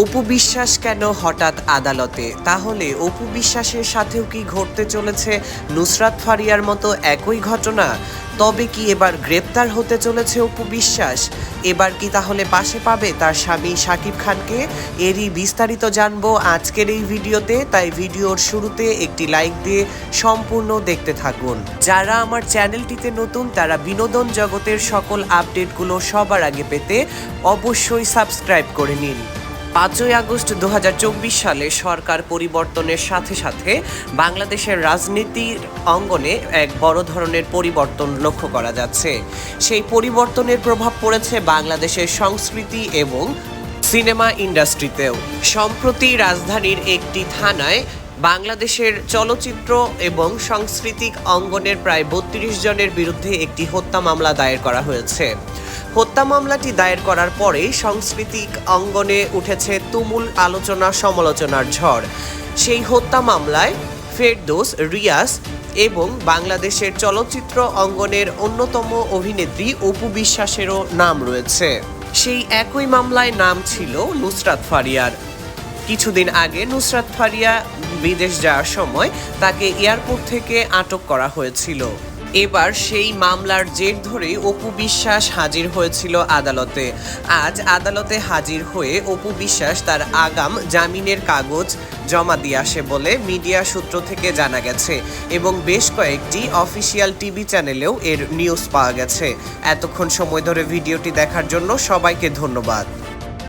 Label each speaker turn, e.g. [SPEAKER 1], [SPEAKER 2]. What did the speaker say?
[SPEAKER 1] অপু বিশ্বাস কেন হঠাৎ আদালতে? তাহলে অপু বিশ্বাসের সাথেও কি ঘটতে চলেছে? নুসরাত ফারিয়ার মতো একই ঘটনা? তবে কি এবার গ্রেপ্তার হতে চলেছে অপু বিশ্বাস? এবার কি তাহলে পাশে পাবে তার স্বামী শাকিব খানকে? এরই বিস্তারিত জানব আজকের এই ভিডিওতে, তাই ভিডিওর শুরুতে একটি লাইক দিয়ে সম্পূর্ণ দেখতে থাকুন। যারা আমার চ্যানেলটিতে নতুন, তারা বিনোদন জগতের সকল আপডেটগুলো সবার আগে পেতে অবশ্যই সাবস্ক্রাইব করে নিন। পাঁচই আগস্ট দু হাজার চব্বিশ সালে সরকার পরিবর্তনের সাথে সাথে বাংলাদেশের রাজনীতির অঙ্গনে এক বড় ধরনের পরিবর্তন লক্ষ্য করা যাচ্ছে। সেই পরিবর্তনের প্রভাব পড়েছে বাংলাদেশের সংস্কৃতি এবং সিনেমা ইন্ডাস্ট্রিতেও। সম্প্রতি রাজধানীর একটি থানায় বাংলাদেশের চলচ্চিত্র এবং সাংস্কৃতিক অঙ্গনের প্রায় বত্রিশ জনের বিরুদ্ধে একটি হত্যা মামলা দায়ের করা হয়েছে। হত্যা মামলাটি দায়ের করার পরেই সাংস্কৃতিক অঙ্গনে উঠেছে তুমুল আলোচনা, সমালোচনার ঝড়। সেই হত্যা মামলায় ফেরদোস রিয়াস এবং বাংলাদেশের চলচ্চিত্র অঙ্গনের অন্যতম অভিনেত্রী অপু বিশ্বাসেরও নাম রয়েছে। সেই একই মামলায় নাম ছিল নুসরাত ফারিয়ার। কিছুদিন আগে নুসরাত ফারিয়া বিদেশ যাওয়ার সময় তাকে এয়ারপোর্ট থেকে আটক করা হয়েছিল। এবার সেই মামলার জের ধরে অপু বিশ্বাস হাজির হয়েছিল আদালতে। আজ আদালতে হাজির হয়ে অপু বিশ্বাস তার আগাম জামিনের কাগজ জমা দিয়ে আসে বলে মিডিয়া সূত্র থেকে জানা গেছে এবং বেশ কয়েকটি অফিসিয়াল টিভি চ্যানেলেও এর নিউজ পাওয়া গেছে। এতক্ষণ সময় ধরে ভিডিওটি দেখার জন্য সবাইকে ধন্যবাদ।